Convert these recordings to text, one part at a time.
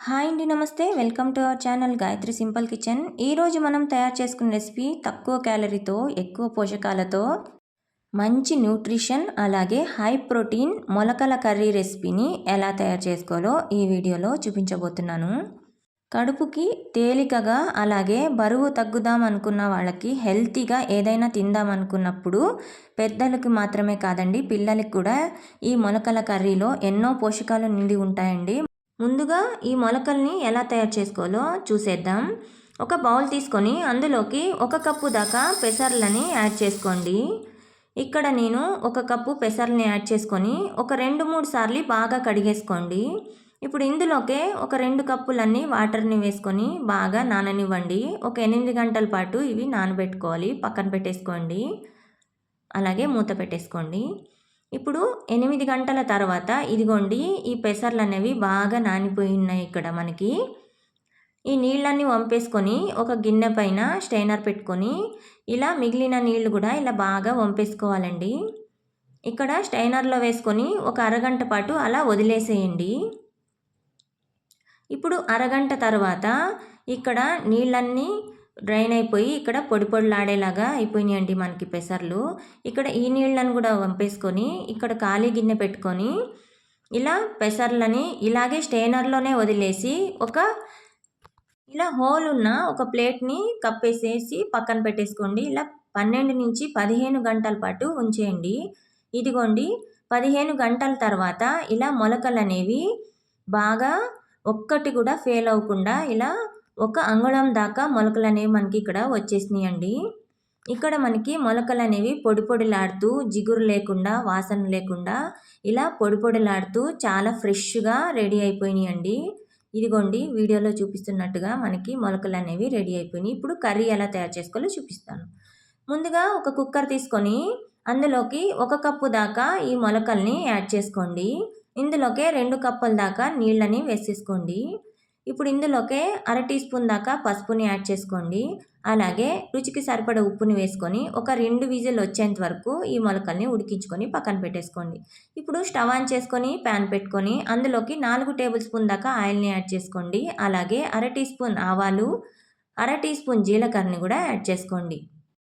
Hi అండి నమస్తే. Welcome to our channel Gayatri simple kitchen. ఈరోజు మనం తయారు చేసుకున్న రెసిపీ తక్కువ క్యాలరీతో ఎక్కువ పోషకాలతో మంచి న్యూట్రిషన్ అలాగే హై ప్రోటీన్ మొలకల కర్రీ రెసిపీని ఎలా తయారు చేసుకోవాలో ఈ వీడియోలో చూపించబోతున్నాను. కడుపుకి తేలికగా అలాగే బరువు తగ్గుదాం అనుకున్న వాళ్ళకి హెల్తీగా ఏదైనా తిందాం అనుకున్నప్పుడు పెద్దలకు మాత్రమే కాదండి పిల్లలకి కూడా ఈ మొలకల కర్రీలో ఎన్నో పోషకాలు నిండి ఉంటాయండి. ముందుగా ఈ మొలకల్ని ఎలా తయారు చేసుకోవాలో చూసేద్దాం. ఒక బౌల్ తీసుకొని అందులోకి ఒక కప్పు దాకా పెసర్లని యాడ్ చేసుకోండి. ఇక్కడ నేను ఒక కప్పు పెసర్ని యాడ్ చేసుకొని ఒక రెండు మూడు సార్లు బాగా కడిగేసుకోండి. ఇప్పుడు ఇందులోకే ఒక రెండు కప్పులన్నీ వాటర్ని వేసుకొని బాగా నాననివ్వండి. ఒక ఎనిమిది గంటల పాటు ఇవి నానబెట్టుకోవాలి. పక్కన పెట్టేసుకోండి. అలాగే మూత పెట్టేసుకోండి. ఇప్పుడు ఎనిమిది గంటల తర్వాత ఇదిగోండి ఈ పెసర్లు అనేవి బాగా నానిపోయి ఉన్నాయి ఇక్కడ మనకి. ఈ నీళ్ళన్నీ వంపేసుకొని ఒక గిన్నె పైన స్టైనర్ పెట్టుకొని ఇలా మిగిలిన నీళ్ళు కూడా ఇలా బాగా వంపేసుకోవాలండి. ఇక్కడ స్టైనర్లో వేసుకొని ఒక అరగంట పాటు అలా వదిలేసేయండి. ఇప్పుడు అరగంట తర్వాత ఇక్కడ నీళ్ళన్నీ డ్రైన్ అయిపోయి ఇక్కడ పొడి పొడిలాడేలాగా అయిపోయినాయండి మనకి పెసర్లు. ఇక్కడ ఈ నీళ్ళను కూడా వంపేసుకొని ఇక్కడ ఖాళీ గిన్నె పెట్టుకొని ఇలా పెసర్లని ఇలాగే స్టెయినర్లోనే వదిలేసి ఒక ఇలా హోల్ ఉన్న ఒక ప్లేట్ని కప్పేసేసి పక్కన పెట్టేసుకోండి. ఇలా పన్నెండు నుంచి పదిహేను గంటల పాటు ఉంచేయండి. ఇదిగోండి పదిహేను గంటల తర్వాత ఇలా మొలకలు అనేవి బాగా ఒక్కటి కూడా ఫెయిల్ అవ్వకుండా ఇలా ఒక అంగుళం దాకా మొలకలు అనేవి మనకి ఇక్కడ వచ్చేసినాయి అండి ఇక్కడ మనకి మొలకలు అనేవి పొడి పొడిలాడుతూ జిగురు లేకుండా వాసన లేకుండా ఇలా పొడి పొడిలాడుతూ చాలా ఫ్రెష్గా రెడీ అయిపోయినాయండి. ఇదిగోండి వీడియోలో చూపిస్తున్నట్టుగా మనకి మొలకలు అనేవి రెడీ అయిపోయినాయి. ఇప్పుడు కర్రీ ఎలా తయారు చేసుకోవాలో చూపిస్తాను. ముందుగా ఒక కుక్కర్ తీసుకొని అందులోకి ఒక కప్పు దాకా ఈ మొలకల్ని యాడ్ చేసుకోండి. ఇందులోకే రెండు కప్పుల దాకా నీళ్ళని వేసేసుకోండి. ఇప్పుడు ఇందులోకే అర టీ స్పూన్ దాకా పసుపుని యాడ్ చేసుకోండి. అలాగే రుచికి సరిపడ ఉప్పుని వేసుకొని ఒక రెండు విజిల్ వచ్చేంత వరకు ఈ మొలకల్ని ఉడికించుకొని పక్కన పెట్టేసుకోండి. ఇప్పుడు స్టవ్ ఆన్ చేసుకొని ప్యాన్ పెట్టుకొని అందులోకి నాలుగు టేబుల్ స్పూన్ దాకా ఆయిల్ని యాడ్ చేసుకోండి. అలాగే అర టీ స్పూన్ ఆవాలు అర టీ స్పూన్ జీలకర్రని కూడా యాడ్ చేసుకోండి.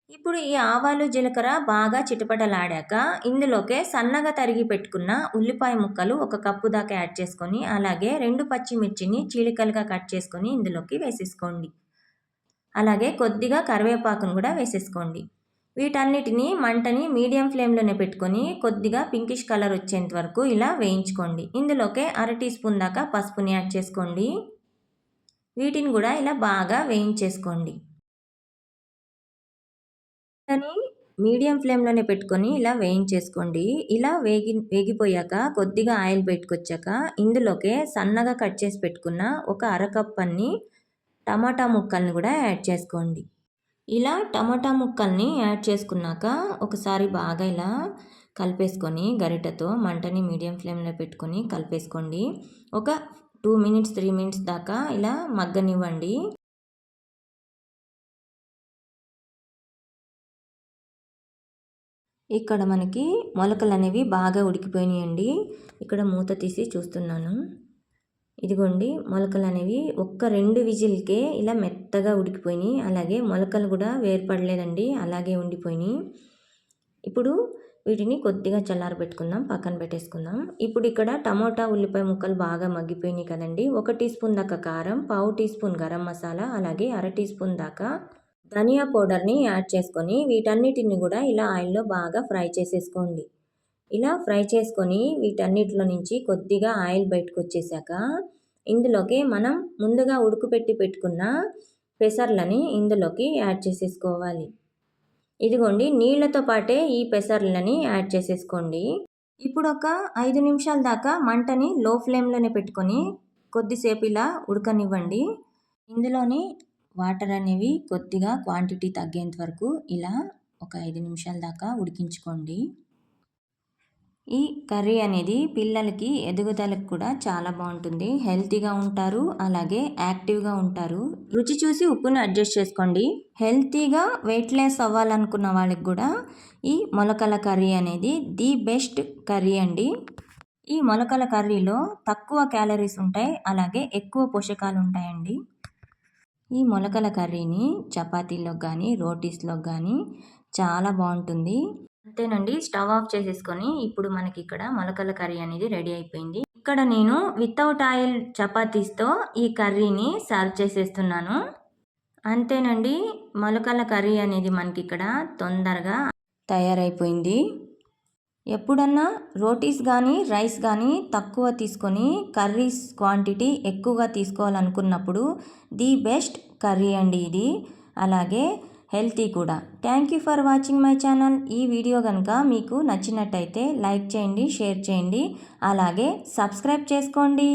ఇప్పుడు ఈ ఆవాలు జీలకర్ర బాగా చిటపటలాడాక ఇందులోకే సన్నగా తరిగి పెట్టుకున్న ఉల్లిపాయ ముక్కలు ఒక కప్పు దాకా యాడ్ చేసుకొని అలాగే రెండు పచ్చిమిర్చిని చీలికలుగా కట్ చేసుకొని ఇందులోకి వేసేసుకోండి. అలాగే కొద్దిగా కరివేపాకును కూడా వేసేసుకోండి. వీటన్నిటిని మంటని మీడియం ఫ్లేమ్లోనే పెట్టుకొని కొద్దిగా పింకిష్ కలర్ వచ్చేంత వరకు ఇలా వేయించుకోండి. ఇందులోకే అర టీ స్పూన్ దాకా పసుపుని యాడ్ చేసుకోండి. వీటిని కూడా ఇలా బాగా వేయించేసుకోండి. కానీ మీడియం ఫ్లేమ్లోనే పెట్టుకొని ఇలా వేయించేసుకోండి. ఇలా వేగి వేగిపోయాక కొద్దిగా ఆయిల్ పెట్టుకొచ్చాక ఇందులోకే సన్నగా కట్ చేసి పెట్టుకున్న ఒక అరకప్ అన్ని టమాటా ముక్కల్ని కూడా యాడ్ చేసుకోండి. ఇలా టమాటా ముక్కల్ని యాడ్ చేసుకున్నాక ఒకసారి బాగా ఇలా కలిపేసుకొని గరిటతో మంటని మీడియం ఫ్లేమ్లో పెట్టుకొని కలిపేసుకోండి. ఒక టూ మినిట్స్ త్రీ మినిట్స్ దాకా ఇలా మగ్గనివ్వండి. ఇక్కడ మనకి మొలకలు అనేవి బాగా ఉడికిపోయినాయండి. ఇక్కడ మూత తీసి చూస్తున్నాను. ఇదిగోండి మొలకలు అనేవి ఒక్క రెండు విజిల్కే ఇలా మెత్తగా ఉడికిపోయినాయి. అలాగే మొలకలు కూడా వేర్పడలేదండి అలాగే ఉండిపోయినాయి. ఇప్పుడు వీటిని కొద్దిగా చల్లారబెట్టుకుందాం పక్కన పెట్టేసుకుందాం. ఇప్పుడు ఇక్కడ టమోటా ఉల్లిపాయ ముక్కలు బాగా మగ్గిపోయినాయి కదండి. ఒక టీ స్పూన్ దాకా కారం పావు టీ స్పూన్ గరం మసాలా అలాగే అర టీ స్పూన్ దాకా ధనియా పౌడర్ని యాడ్ చేసుకొని వీటన్నిటిని కూడా ఇలా ఆయిల్లో బాగా ఫ్రై చేసేసుకోండి. ఇలా ఫ్రై చేసుకొని వీటన్నిటిలో నుంచి కొద్దిగా ఆయిల్ బయటకు వచ్చేసాక ఇందులోకి మనం ముందుగా ఉడుకుపెట్టి పెట్టుకున్న పెసర్లని ఇందులోకి యాడ్ చేసేసుకోవాలి. ఇదిగోండి నీళ్ళతో పాటే ఈ పెసర్లని యాడ్ చేసేసుకోండి. ఇప్పుడు ఒక ఐదు నిమిషాల దాకా మంటని లో ఫ్లేమ్లోనే పెట్టుకొని కొద్దిసేపు ఇలా ఉడకనివ్వండి. ఇందులోని వాటర్ అనేవి కొద్దిగా క్వాంటిటీ తగ్గేంత వరకు ఇలా ఒక ఐదు నిమిషాల దాకా ఉడికించుకోండి. ఈ కర్రీ అనేది పిల్లలకి ఎదుగుదలకు కూడా చాలా బాగుంటుంది. హెల్తీగా ఉంటారు అలాగే యాక్టివ్గా ఉంటారు. రుచి చూసి ఉప్పుని అడ్జస్ట్ చేసుకోండి. హెల్తీగా వెయిట్ లెస్ అవ్వాలనుకున్న వాళ్ళకి కూడా ఈ మొలకల కర్రీ అనేది ది బెస్ట్ కర్రీ అండి. ఈ మొలకల కర్రీలో తక్కువ క్యాలరీస్ ఉంటాయి అలాగే ఎక్కువ పోషకాలు ఉంటాయండి. ఈ మొలకల కర్రీని చపాతీలో కానీ రోటీస్లో కానీ చాలా బాగుంటుంది. అంతేనండి. స్టవ్ ఆఫ్ చేసేసుకొని ఇప్పుడు మనకి ఇక్కడ మొలకల కర్రీ అనేది రెడీ అయిపోయింది. ఇక్కడ నేను వితౌట్ ఆయిల్ చపాతీస్తో ఈ కర్రీని సర్వ్ చేసేస్తున్నాను. అంతేనండి. మొలకల కర్రీ అనేది మనకి ఇక్కడ తొందరగా తయారైపోయింది. ఎప్పుడన్నా రోటీస్ కానీ రైస్ కానీ తక్కువ తీసుకొని కర్రీస్ క్వాంటిటీ ఎక్కువగా తీసుకోవాలనుకున్నప్పుడు ది బెస్ట్ కర్రీ అండి ఇది. అలాగే హెల్తీ కూడా. Thank you for watching my channel. ఈ వీడియో కనుక మీకు నచ్చినట్టయితే లైక్ చేయండి షేర్ చేయండి. అలాగే సబ్స్క్రైబ్ చేసుకోండి.